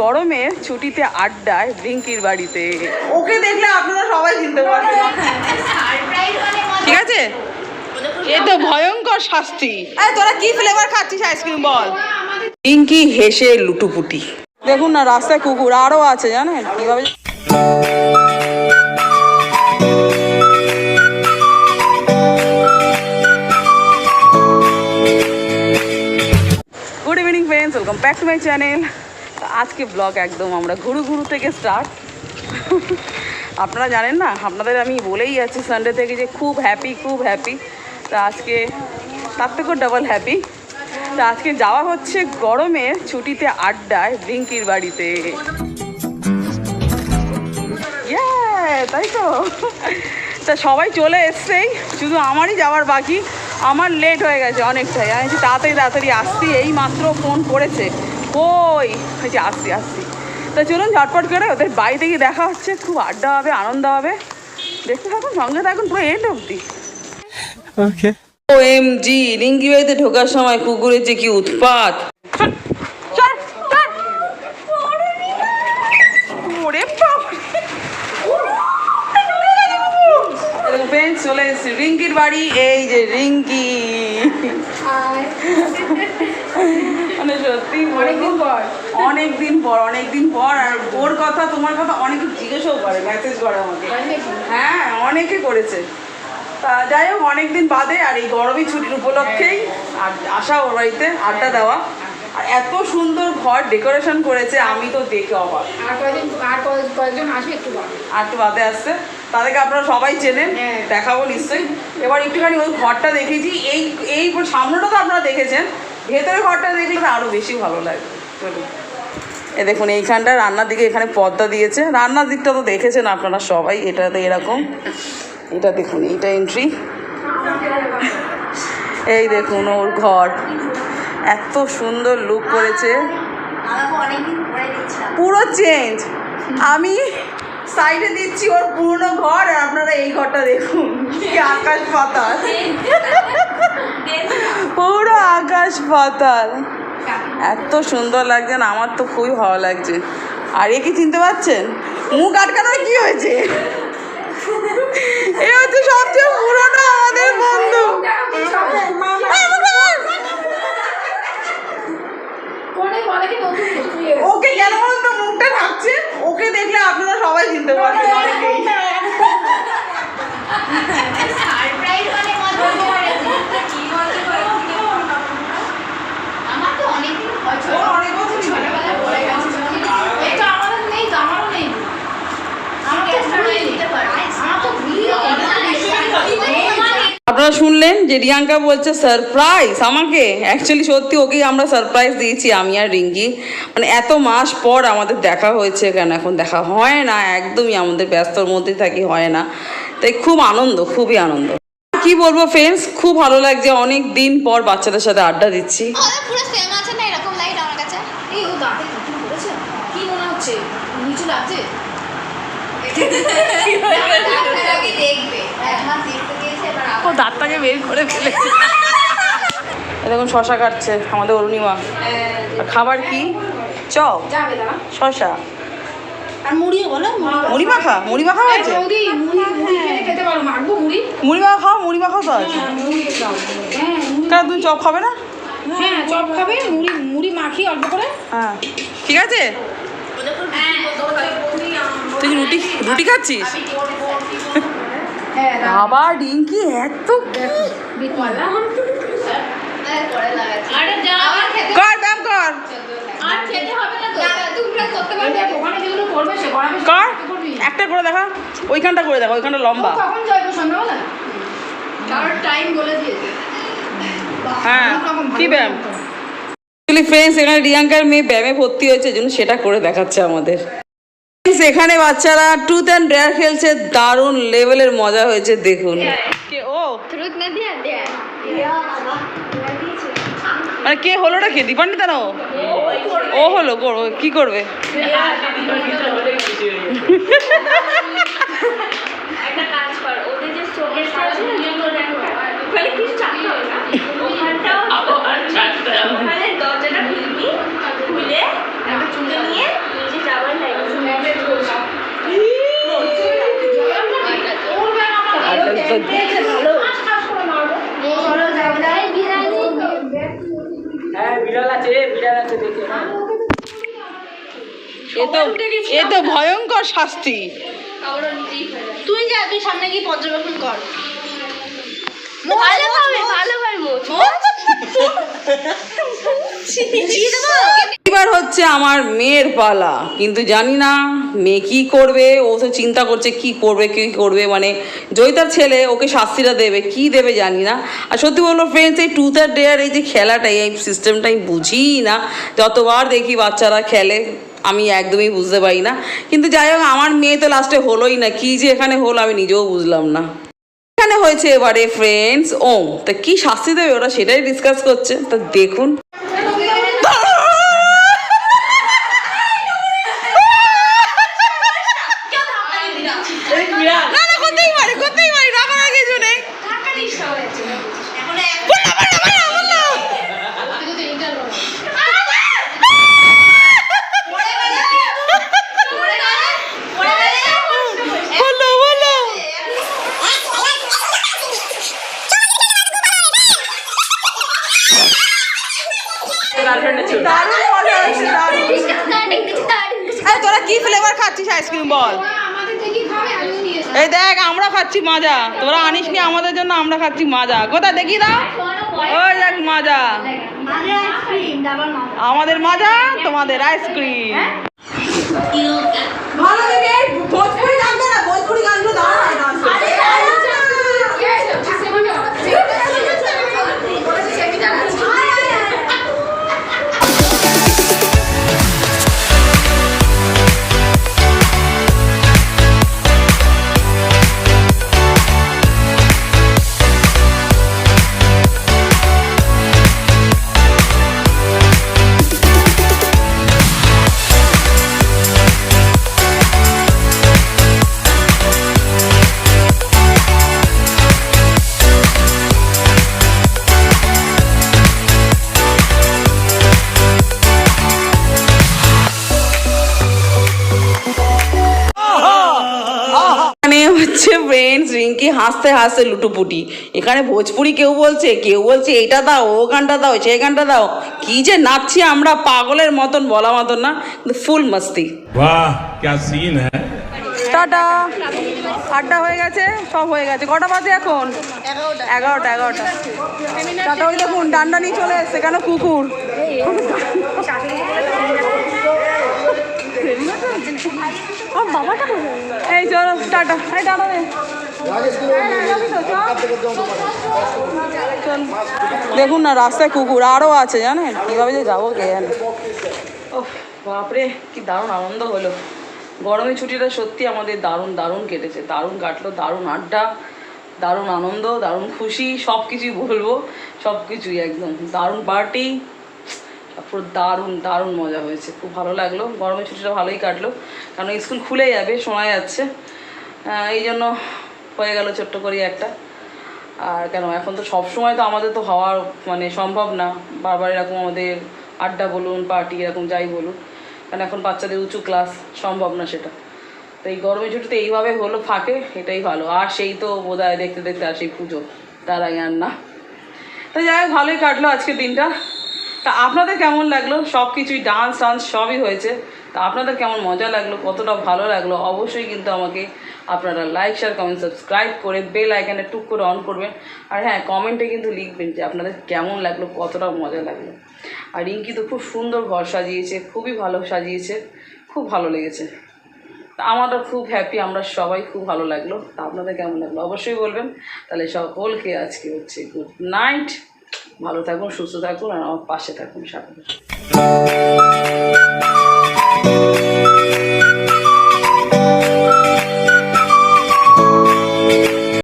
গরমে ছুটিতে আড্ডায় রিঙ্কির বাড়িতে। ওকে দেখলে আপনারা সবাই চিনতে পারবেন। ঠিক আছে? এ তো ভয়ঙ্কর শাস্তি। এই তোরা কি ফ্লেভার খাচ্ছিস আইসক্রিম বল? রিঙ্কি হেসে লুটুপুটি। দেখুন না রাস্তায় কুকুর আরও আছে জানেন? কীভাবে good evening friends welcome back to my channel আজকে ব্লগ একদম, আমরা ঘুরু ঘুরু থেকে স্টার্ট আপনারা জানেন না, আপনাদের আমি বলেই আছি সানডে থেকে যে খুব হ্যাপি খুব হ্যাপি তা আজকে, তার থেকেও ডাবল হ্যাপি তা আজকে যাওয়া হচ্ছে গরমে ছুটিতে আড্ডায় রিঙ্কির বাড়িতে। তাই তো। তা সবাই চলে এসছেই, শুধু আমারই যাওয়ার বাকি। আমার লেট হয়ে গেছে অনেকটাই, আমি তাড়াতাড়ি তাড়াতাড়ি আসছি এই মাত্র ফোন করেছে। ওই হয়েছে আসছি আসছি। তা চলুন ঝটপট করে ওদের বাড়িতে গিয়ে দেখা হচ্ছে খুব আড্ডা হবে আনন্দ হবে। দেখতে থাকুন সঙ্গে থাকুন পুরো এন্ড অব্দি Okay. ও এম জি রিঙ্গি বাড়িতে ঢোকার সময় কুকুরের যে কি উৎপাত। চলে এসেছি। রিঙ্কির বাড়ি এই যে রিঙ্কি মানে সত্যি অনেকদিন পর। অনেকদিন পর অনেকদিন পর আর ওর কথা তোমার কথা অনেকে জিজ্ঞেসও করে মেসেজ করে আমাকে। হ্যাঁ অনেকে করেছে। তা যাই হোক অনেকদিন বাদে আর এই গরমই ছুটির উপলক্ষেই আর আসা ওর বাড়িতে আড্ডা দেওয়া। আর এত সুন্দর ঘর ডেকোরেশন করেছে আমি তো দেখে অবাক। আর কয়েকজন আর কয়েক- কয়েকজন আসবে একটু আর একটু বাদে আসছে। তাদেরকে আপনারা সবাই চেনেন হ্যাঁ। দেখাবো নিশ্চয়ই। এবার একটুখানি ওই ঘরটা দেখেছি এই এই সামনেটা তো আপনারা দেখেছেন ভেতরে ঘরটা দেখলে তো আরও বেশি ভালো লাগবে চলুন। এ দেখুন এইখানটা রান্নার দিকে এখানে পর্দা দিয়েছে। রান্নার দিকটা তো দেখেছেন আপনারা সবাই এটাতে এরকম। এটা দেখুন এইটা এন্ট্রি এই দেখুন ওর ঘর। এত সুন্দর লুক করেছে। পুরো চেঞ্জ আমি সাইডে দিচ্ছি ওর পুরনো ঘর আর আপনারা এই ঘরটা দেখুন। কি আকাশ পাতাল পুরো আকাশ পাতাল এত সুন্দর লাগছে না আমার তো খুবই ভালো লাগছে। আর এ কি চিনতে পারছেন? মুখ আটকানোর কি হয়েছে? এ হচ্ছে সবচেয়ে পুরনো আমাদের বন্ধু। ওকে কেন বলুন তো মুখটা ঢাকছে ওকে দেখলে আপনারা সবাই চিনতে পারবেন অনেকেই। অনেক বছর ছিল। এই তো আমাদের নেই তো, আমারও নেই তো। আমার তো ভুলই নেই। আমার তো ভুলই নেই। আপনারা শুনলেন যে রিয়াঙ্কা বলছে সারপ্রাইজ আমাকে। অ্যাকচুয়ালি সত্যি ওকেই আমরা সারপ্রাইজ দিয়েছি আমি আর রিঙ্কি। মানে এত মাস পর আমাদের দেখা হয়েছে কেন? এখন দেখা হয় না একদমই আমাদের ব্যস্তর মধ্যে থাকি হয় না। তাই খুব আনন্দ খুবই আনন্দ। কি বলব ফ্রেন্ডস খুব ভালো লাগছে। অনেক দিন পর বাচ্চাদের সাথে আড্ডা দিচ্ছি? কি মনে হচ্ছে? নিচু লাগছে? ডাক্তার আগে দেখবে এক মাস দেখতে দিয়েছে এবার ও আবার দাঁতটাকে বের করে ফেলেছে দেখুন শশা কাটছে আমাদের অরুণিমা। আর খাবার কি? চপ। শশা। আর মুড়িও বলো, মুড়ি। মাখা? মুড়ি মাখা আছে মুড়ি মুড়ি খেলে খেতে পারো, মাখবো মুড়ি? মুড়ি মাখা খাও মুড়ি মাখাও তো আছে হ্যাঁ। হ্যাঁ, কেন তুমি চপ খাবে না? হ্যাঁ, চপ খাবে, মুড়ি মুড়ি মাখি অল্প করে। হ্যাঁ। ঠিক আছে? তুই রুটি রুটি খাচ্ছিস? হ্যাঁ। বাবা রিঙ্কি এত কর ব্যায়াম কর। আর খেতে হবে না তো। তুমি প্রায় করতে পারবে। দেখ, ওখানে যেগুলো করবে সে করাবে সে কর একটা করে দেখা ওইখানটা করে দেখা ওইখানটা লম্বা। কখন যাবে সন্ধ্যাবেলা? কারোর টাইম বলে দিয়েছে। হ্যাঁ কি ব্যায়াম? অ্যাকচুয়ালি ফ্রেন্ডস এখানে রিয়াঙ্কার মেয়ে ব্যায়ামে ভর্তি হয়েছে জন্য সেটা করে দেখাচ্ছে আমাদের। এখানে বাচ্চারা ট্রুথ অ্যান্ড ডেয়ার খেলছে দারুণ লেভেলের মজা হয়েছে দেখুন। কে ও মানে কে হলোটা কে? দীপান্বিতা না ও? ও হলো কি করবে? এ তো ভয়ঙ্কর শাস্তি। তুই যা তুই সামনে গিয়ে পর্যবেক্ষণ কর। ভালো ভালো ভালো হচ্ছে আমার মেয়ের পালা। কিন্তু জানি না মেয়ে কি করবে, ও তো চিন্তা করছে কি করবে কি করবে। মানে জয়িতার ছেলে, ওকে শাস্তিটা দেবে, কি দেবে জানি না। আর সত্যি বলব ফ্রেন্ডস এই ট্রুথ আর ডেয়ার এই যে খেলাটা, এই সিস্টেমটা আমি বুঝিই না। যতবার দেখি বাচ্চারা খেলে, আমি একদমই বুঝতে পারি না। কিন্তু যাই হোক, আমার মেয়ে তো লাস্টে হলোই না। কি যে এখানে হলো, আমি নিজেও বুঝলাম না। এখানে হয়েছে এবারে ফ্রেন্ডস ও তা কি শাস্তি দেবে ওরা সেটাই ডিসকাস করছে। তা দেখুন না না করতেই পারে করতেই পারে না করার কিছু নেই বলো বলো দারুণ মজা হচ্ছে দারুণ এই তোরা কি ফ্লেভার খাচ্ছিস আইসক্রিম বল। এই দেখ, আমরা খাচ্ছি মাজা। তোরা আনিস নি আমাদের জন্য, আমরা খাচ্ছি মাজা। কোথায়? দেখি দাও। ওই দেখ, মাজা। আমাদের মাজা, তোমাদের আইসক্রিম। ভালো ভোজপুরি ভোজপুরি ফ্রেন্ডস রিঙ্কি হাসতে হাসতে লুটুপুটি এখানে ভোজপুরি কেউ বলছে কেউ বলছে এটা দাও ও গানটা দাও সেই গানটা দাও কি যে নাচছি আমরা পাগলের মতন বলা মতন না ফুল মস্তি বাহ ক্যা সিন হ্যায় টাটা আড্ডা হয়ে গেছে সব হয়ে গেছে কটা বাজে এখন এগারোটা এগারোটা টাটা ওই দেখুন ডান্ডা নিয়ে চলে এসছে কেন কুকুর এই চলো টাটা। টাটা দেখুন না রাস্তায় কুকুর আরও আছে জানেন? কীভাবে যে যাব কে জানে? ও বাপরে কি দারুণ আনন্দ হলো। গরমের ছুটিটা সত্যি আমাদের দারুণ দারুণ কেটেছে। দারুণ কাটলো দারুণ আড্ডা দারুণ আনন্দ দারুণ খুশি সব কিছুই বলব সব কিছুই একদম। দারুণ পার্টি তারপর দারুণ দারুণ মজা হয়েছে। খুব ভালো লাগল। গরমের ছুটিটা ভালোই কাটলো। কারণ স্কুল খুলে যাবে, শোনা যাচ্ছে। এই জন্য হয়ে গেল ছোট্ট করে একটা। আর কেন, এখন তো সব সময় তো আমাদের তো হওয়ার মানে সম্ভব না। বারবার এরকম আমাদের আড্ডা বলুন, পার্টি, এরকম যাই বলুন। কারণ এখন বাচ্চাদের উঁচু ক্লাস, সম্ভব না সেটা। তো এই গরমের ছুটিতে এইভাবে হলো ফাঁকে, এটাই ভালো। আর সেই তো বোধ দেখতে দেখতে আর সেই পুজো, তার আগে আর না। তো যাই হোক, ভালোই কাটলো আজকের দিনটা। তা আপনাদের কেমন লাগল? সব কিছুই ডান্স টান্স সবই হয়েছে। তা আপনাদের কেমন মজা লাগল? কতটা ভালো লাগল? অবশ্যই কিন্তু আমাকে আপনারা লাইক শেয়ার কমেন্ট সাবস্ক্রাইব করে বেল আইকানে টুক করে অন করবেন। আর হ্যাঁ কমেন্টে কিন্তু লিখবেন যে আপনাদের কেমন লাগল, কতটা মজা লাগল। আর রিঙ্কি তো খুব সুন্দর ঘর সাজিয়েছে, খুবই ভালো সাজিয়েছে, খুব ভালো লেগেছে। তা আমারও খুব হ্যাপি আমরা সবাই খুব ভালো লাগল। তা আপনাদের কেমন লাগল? অবশ্যই বলবেন। তাহলে সকলকে আজকে হচ্ছে গুড নাইট ভালো থাকুন সুস্থ থাকুন আর আমার পাশে থাকুন সাথে।